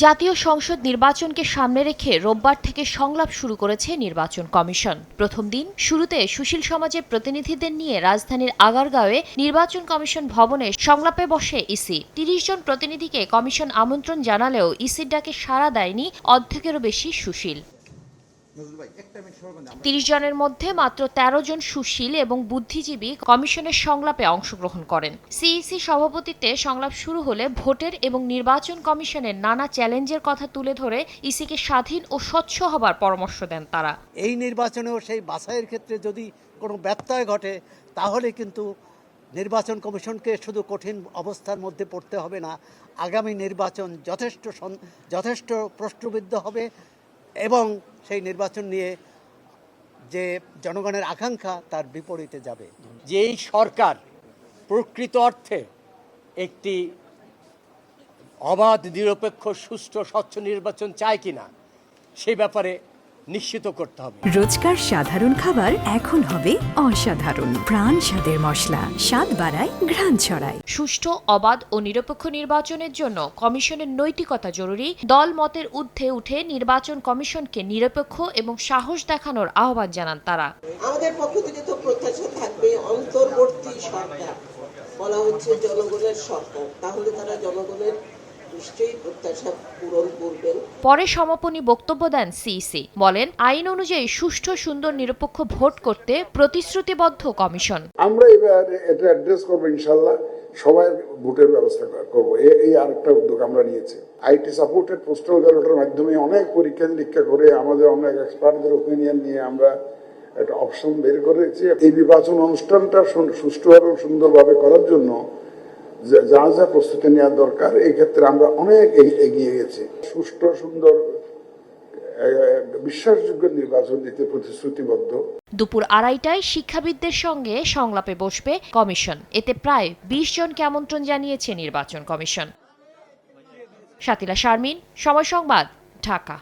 জাতীয় সংসদ নির্বাচনকে সামনে রেখে রোববার থেকে সংলাপ শুরু করেছে নির্বাচন কমিশন। প্রথম দিন শুরুতে সুশীল সমাজের প্রতিনিধিদের নিয়ে রাজধানীর আগারগাঁওয়ে নির্বাচন কমিশন ভবনে সংলাপে বসে ইসি। তিরিশ জন প্রতিনিধিকে কমিশন আমন্ত্রণ জানালেও ইসির ডাকে সাড়া দেয়নি অর্ধেকেরও বেশি সুশীল। তিরিশ জনের মধ্যে মাত্র ১৩ জন সুশীল এবং বুদ্ধিজীবী কমিশনের সংলাপে অংশগ্রহণ করেন। সিইসি সভাপতিত্বে সংলাপ শুরু হলে ভোটের এবং নির্বাচন কমিশনের নানা চ্যালেঞ্জের কথা তুলে ধরে ইসিকে স্বাধীন ও স্বচ্ছ হবার পরামর্শ দেন তারা। এই নির্বাচনেও সেই বাছাইয়ের ক্ষেত্রে যদি কোনো ব্যত্যয় ঘটে তাহলে কিন্তু নির্বাচন কমিশনকে শুধু কঠিন অবস্থার মধ্যে পড়তে হবে না আগামী নির্বাচন যথেষ্ট যথেষ্ট প্রশ্নবিদ্ধ হবে। এবং সেই নির্বাচন নিয়ে যে জনগণের আকাঙ্ক্ষা তার বিপরীতে যাবে। যেই সরকার প্রকৃত অর্থে একটি অবাধ, নিরপেক্ষ, সুষ্ঠু, স্বচ্ছ নির্বাচন চায় কিনা সেই ব্যাপারে নিশ্চিত করতে হবে। রোজকার সাধারণ খাবার এখন হবে অসাধারণ। প্রাণ স্বাদের মশলা স্বাদ বাড়ায় ঘ্রাণ ছড়ায়। সুষ্ঠু অবাধ ও নিরপেক্ষ নির্বাচনের জন্য কমিশনের নৈতিকতা জরুরি। দল মতের ঊর্ধ্বে উঠে নির্বাচন কমিশনকে নিরপেক্ষ এবং সাহস দেখানোর আহ্বান জানান তারা। আমাদের পক্ষ থেকে তো প্রত্যাশা থাকবে অন্তর্বর্তী সরকার বলা হচ্ছে জনগণের সরকার। তাহলে তারা জনগণের নিশ্চয়ই প্রত্যাশা পূরণ করবেন। পরে সমাপনী বক্তব্য দেন সিইসি। বলেন আইন অনুযায়ী সুষ্ঠু সুন্দর নিরপেক্ষ ভোট করতে প্রতিশ্রুতিবদ্ধ কমিশন। আমরা এবার এটা অ্যাড্রেস করব ইনশাল্লাহ। সবাই ভোটের ব্যবস্থা কর- করব। এই আরেকটা উদ্যোগ আমরা নিয়েছি। আইটি সাপোর্টেড পোস্টাল ব্যালটের মাধ্যমে অনেক পরীক্ষা নিরীক্ষা করে আমাদের অনেক এক্সপার্টদের ওপিনিয়ন নিয়ে আমরা একটা অপশন বের করেছি। এই নির্বাচন অনুষ্ঠানটা সুষ্ঠুভাবে সুন্দরভাবে করার জন্য যা- যা প্রস্তুতি নেওয়া দরকার, এই ক্ষেত্রে আমরা অনেক এগিয়ে গেছি। সুষ্ঠু, সুন্দর বিশ্বাসযোগ্য নির্বাচন দিতে প্রতিশ্রুতিবদ্ধ। দুপুর আড়াইটায় শিক্ষাবিদদের সঙ্গে সংলাপে বসবে কমিশন। এতে প্রায় বিশ জনকে আমন্ত্রণ জানিয়েছে নির্বাচন কমিশন। শাতিলা শারমিন, সময় সংবাদ, ঢাকা।